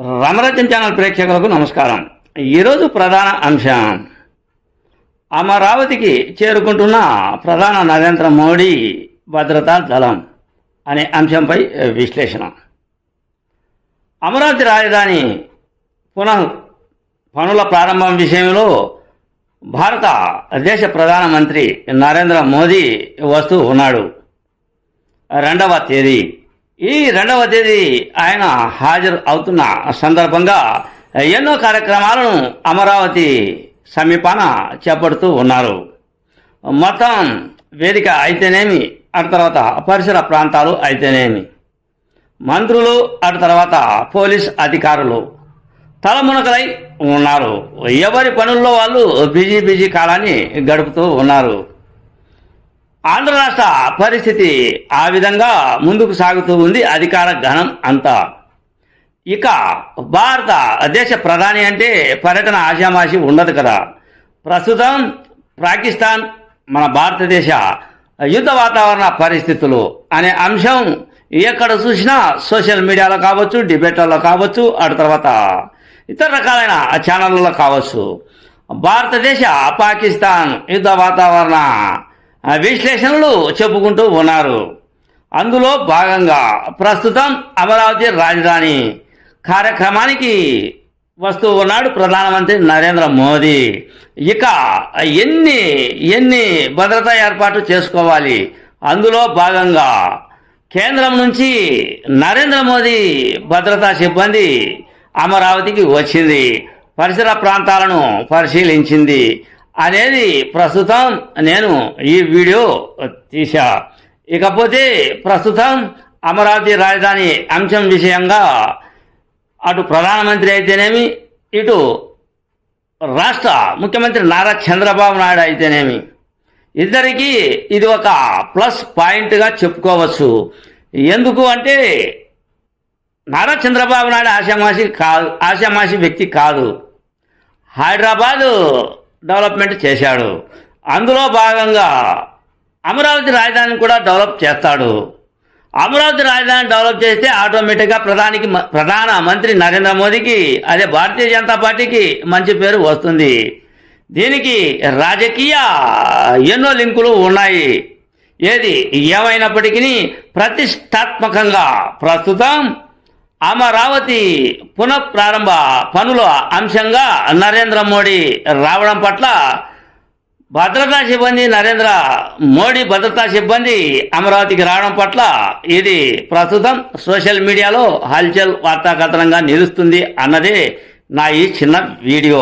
రమరత్న channel ప్రేక్షకులకు నమస్కారం. ఈరోజు ప్రధాన అంశం అమరావతికి చేరుకుంటున్న ప్రధాన నరేంద్ర మోడీ భద్రతా దళం అనే అంశంపై విశ్లేషణ. అమరావతి రాజధాని పునః పనుల ప్రారంభం విషయంలో భారత దేశ ప్రధానమంత్రి నరేంద్ర మోదీ వస్తూ ఉన్నాడు. రెండవ తేదీ. ఈ రెండవ తేదీ ఆయన హాజరు అవుతున్న సందర్భంగా ఎన్నో కార్యక్రమాలను అమరావతి సమీపాన చేపడుతూ ఉన్నారు. మొత్తం వేదిక అయితేనేమి అటు తర్వాత పరిసర ప్రాంతాలు అయితేనేమి? మంత్రులు అటు తర్వాత పోలీస్ అధికారులు తలమునకలై ఉన్నారు. ఎవరి పనుల్లో వాళ్ళు బిజీ బిజీ కాలాన్ని గడుపుతూ ఉన్నారు. ఆంధ్ర రాష్ట్ర పరిస్థితి ఆ విధంగా ముందుకు సాగుతూ ఉంది అధికార ఘనం అంతా. ఇక భారత దేశ ప్రధాని అంటే పర్యటన ఆశామాషి ఉండదు కదా. ప్రస్తుతం పాకిస్తాన్ మన భారతదేశ యుద్ధ వాతావరణ పరిస్థితులు అనే అంశం ఎక్కడ చూసినా సోషల్ మీడియాలో కావచ్చు డిబేట్లలో కావచ్చు ఆ తర్వాత ఇతర రకాలైన ఛానళ్ళలో కావచ్చు. భారతదేశ పాకిస్తాన్ యుద్ధ వాతావరణ విశ్లేషణలు చెప్పుకుంటూ ఉన్నారు. అందులో భాగంగా ప్రస్తుతం అమరావతి రాజధాని కార్యక్రమానికి వస్తూ ఉన్నాడు ప్రధానమంత్రి నరేంద్ర మోదీ. ఇక ఎన్ని ఎన్ని భద్రతా ఏర్పాటు చేసుకోవాలి? అందులో భాగంగా కేంద్రం నుంచి నరేంద్ర మోదీ భద్రతా సిబ్బంది అమరావతికి వచ్చింది. పరిసర ప్రాంతాలను పరిశీలించింది. అనేది ప్రస్తుతం నేను ఈ వీడియో తీశా. ఇకపోతే ప్రస్తుతం అమరావతి రాజధాని అంశం విషయంగా అటు ప్రధానమంత్రి అయితేనేమి ఇటు రాష్ట్ర ముఖ్యమంత్రి నారా చంద్రబాబు నాయుడు అయితేనేమి. ఇద్దరికీ ఇది ఒక ప్లస్ పాయింట్గా చెప్పుకోవచ్చు. ఎందుకు అంటే నారా చంద్రబాబు నాయుడు ఆశామాషి కాదు ఆశామాషి వ్యక్తి కాదు. హైదరాబాదు డెవలప్మెంట్ చేశాడు. అందులో భాగంగా అమరావతి రాజధానిని కూడా డెవలప్ చేస్తాడు. అమరావతి రాజధాని డెవలప్ చేస్తే ఆటోమేటిక్గా ప్రధానికి ప్రధాన మంత్రి నరేంద్ర మోదీకి అదే భారతీయ జనతా పార్టీకి మంచి పేరు వస్తుంది. దీనికి రాజకీయ ఎన్నో లింకులు ఉన్నాయి. ఏది? ఏమైనప్పటికీ ప్రతిష్టాత్మకంగా ప్రస్తుతం అమరావతి పునఃప్రారంభ పనుల అంశంగా నరేంద్ర మోడీ రావడం పట్ల భద్రతా సిబ్బంది నరేంద్ర మోడీ భద్రతా సిబ్బంది అమరావతికి రావడం పట్ల ఇది ప్రస్తుతం సోషల్ మీడియాలో హల్చల్ వార్తాకథనంగా నిలుస్తుంది అన్నదే నా ఈ చిన్న వీడియో.